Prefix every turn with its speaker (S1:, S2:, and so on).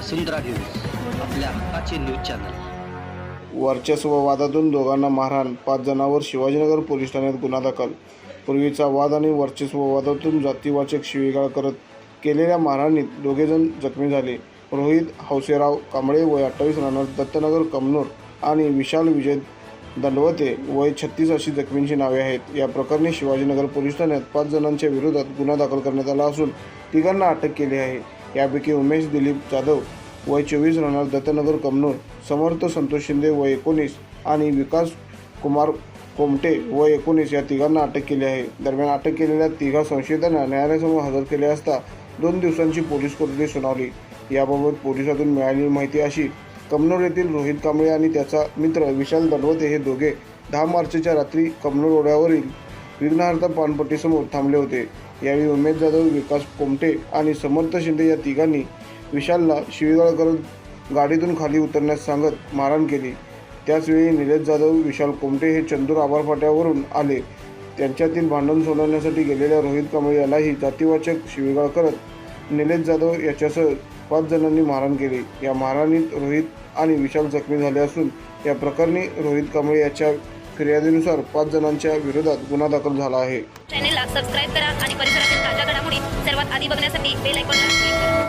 S1: वसुंधरा news आपल्या हक्काचे news channel.
S2: वर्चस्व वादातून दोघांना मारहाण पाच जणांवर शिवाजीनगर पोलीस ठाण्यात गुन्हा दाखल. पूर्वीचा वाद आणि वर्चस्व वादातून जातीवाचक शिवीगाळ करत केलेल्या मारहाणीत दोघेजण जखमी झाले. रोहित हौसेराव कांबळे वय अठ्ठावीस राहणार दत्तनगर कमनूर आणि विशाल विजय दंडवते वय छत्तीस अशी जखमींची नावे आहेत. या प्रकरणी शिवाजीनगर पोलीस ठाण्यात पाच जणांच्या विरोधात गुन्हा दाखल करण्यात आला असून तिघांना अटक केली आहे. यापैकी उमेश दिलीप जाधव वय चोवीस राहणार दत्तनगर कमनूर समर्थ संतोष शिंदे वय एकोणीस आणि विकास कुमार कोमटे व एकोणीस या तिघांना अटक केली आहे. दरम्यान अटक केलेल्या तिघा संशयितांना न्यायालयासमोर हजर केले असता दोन दिवसांची पोलीस कोठडी सुनावली. याबाबत पोलिसातून मिळालेली माहिती अशी कमनोर येथील रोहित कांबळे आणि त्याचा मित्र विशाल दडवते हे दोघे दहा मार्चच्या रात्री कमनूर रोड्यावरील विघ्नहर्ता पानपट्टीसमोर थांबले होते. यावेळी उमेश जाधव विकास कोमटे आणि समर्थ शिंदे या तिघांनी विशालला शिवीगाळ करत गाडीतून खाली उतरण्यास सांगत मारहाण केली. त्याचवेळी निलेश जाधव विशाल कोमटे हे चंदूर आभार फाट्यावरून आले. त्यांच्यातील भांडण सोडवण्यासाठी गेलेल्या रोहित कांबळे यालाही जातीवाचक शिवीगाळ करत निलेश जाधव याच्यासह पाच जणांनी मारहाण केली. या मारहाणीत रोहित आणि विशाल जखमी झाले असून या प्रकरणी रोहित कांबळे याच्या फिर्यादीनुसार पाच जणांच्या विरोधात गुन्हा दाखल झाला आहे.
S3: चॅनेलला सबस्क्राईब करा आणि परिसरातील ताज्या घडामोडी सर्वात आधी बघण्यासाठी बेल आयकॉनला क्लिक करा.